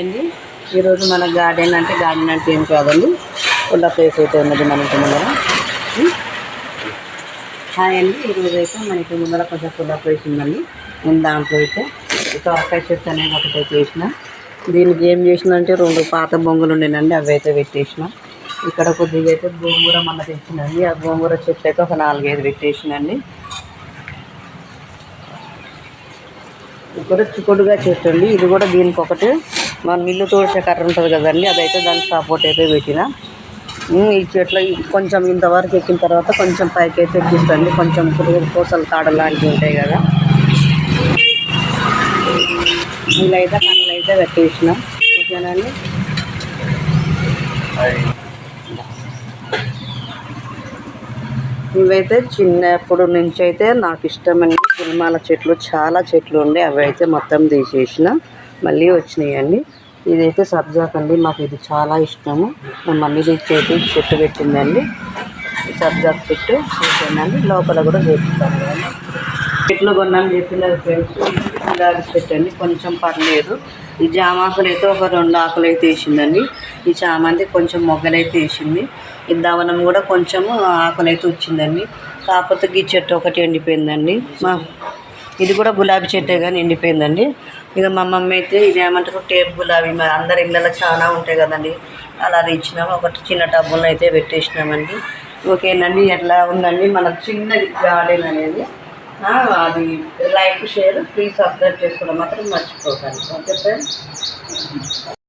అండి ఈరోజు మన గార్డెన్ అంటే గార్డెన్ అంటే ఏం కాదండి. ఫుల్ ప్లేస్ అయితే ఉన్నది మన ముందర. హాయ్ అండి ఈరోజు అయితే మన ముందర కొంచెం ఫుల్ ప్లేస్ ఉందండి. నేను దాంట్లో అయితే ఇక చెట్టు అనేది ఒకటైతే వేసిన. దీనికి ఏం చేసిన అంటే రెండు పాత బొంగులు ఉండేనండి అవి అయితే పెట్టేసిన. ఇక్కడ కొద్దిగా అయితే గోంగూర మన తెచ్చినండి ఆ గోంగూర చెట్టు అయితే ఒక నాలుగైదు పెట్టేసినండి. ఇక్కడ కూడా చిక్కుడుగా చెట్టు అండి. ఇది కూడా దీనికి ఒకటి మన మిల్లు తోడిసే కర్ర ఉంటుంది కదండి అదైతే దానికి సపోర్ట్ అయితే పెట్టిన. ఈ చెట్ల కొంచెం ఇంతవరకు ఎక్కిన తర్వాత కొంచెం పైకి అయితే ఎక్కిస్తుంది కొంచెం పురుగు పూసలు కాడలు లాంటివి ఉంటాయి కదా. ఇలా అయితే అయితే పెట్టేసిన. ఓకేనండి ఇవైతే చిన్నప్పుడు నుంచి అయితే నాకు ఇష్టమైన గుల్మాల చెట్లు చాలా చెట్లు ఉండే. అవి అయితే మొత్తం తీసేసిన. మళ్ళీ వచ్చినాయండి. ఇదైతే సబ్జాక్ అండి. మాకు ఇది చాలా ఇష్టము. మా మమ్మీ తెచ్చి చెట్టు పెట్టిందండి. ఈ సబ్జాక్ చెట్టు ఓకేనండి లోపల కూడా చేపిస్తాను. కదండి చెట్లు కొన్నాను చెప్పిన ఫ్రెండ్స్. చెట్టు అండి. కొంచెం పర్లేదు. ఈ జామాకులు అయితే ఒక రెండు ఆకులు అయితే వేసిందండి. ఈ చామంతి కొంచెం మొగ్గలైతే వేసింది. ఈ దవనం కూడా కొంచెం ఆకులైతే వచ్చిందండి. కాకపోతే ఈ చెట్టు ఒకటి ఎండిపోయిందండి. మా ఇది కూడా గులాబీ చెట్టే కానీ ఎండిపోయిందండి. ఇక మా మమ్మీ అయితే ఇది ఏమంటారు టేప్ గులాబీ. మరి అందరి ఇళ్ళలో చాలా ఉంటాయి కదండి. అలా అది ఇచ్చినాము ఒకటి చిన్న టబ్బులను అయితే పెట్టేసినామండి. ఓకేనండి ఎట్లా ఉందండి? మన చిన్న గార్డెన్ అనేది. అది లైక్ షేర్ ప్లీజ్ సబ్స్క్రైబ్ చేసుకోవడం మాత్రం మర్చిపోకండి. Okay friends?